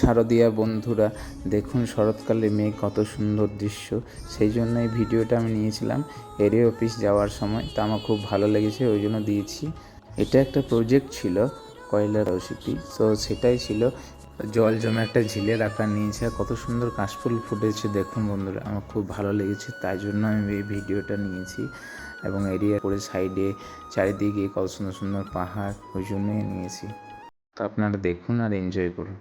শারদীয়া বন্ধুরা, দেখুন শরৎকালে মেঘ কত সুন্দর দৃশ্য। সেই জন্য এই ভিডিওটা আমি নিয়েছিলাম এরিয়া অফিস যাওয়ার সময়। তা আমার খুব ভালো লেগেছে, ওই জন্য দিয়েছি। এটা একটা প্রজেক্ট ছিল কয়লার রসিপি। সো সেটাই ছিল, জল জমে একটা ঝিলের আকার নিয়েছে, আর কত সুন্দর কাশফুল ফুটেছে, দেখুন বন্ধুরা, আমার খুব ভালো লেগেছে, তাই জন্য আমি এই ভিডিওটা নিয়েছি। এবং এরিয়া করে সাইডে, চারিদিকে কত সুন্দর সুন্দর পাহাড়, ওই জন্যই নিয়েছি। তো আপনারা দেখুন আর এনজয় করুন।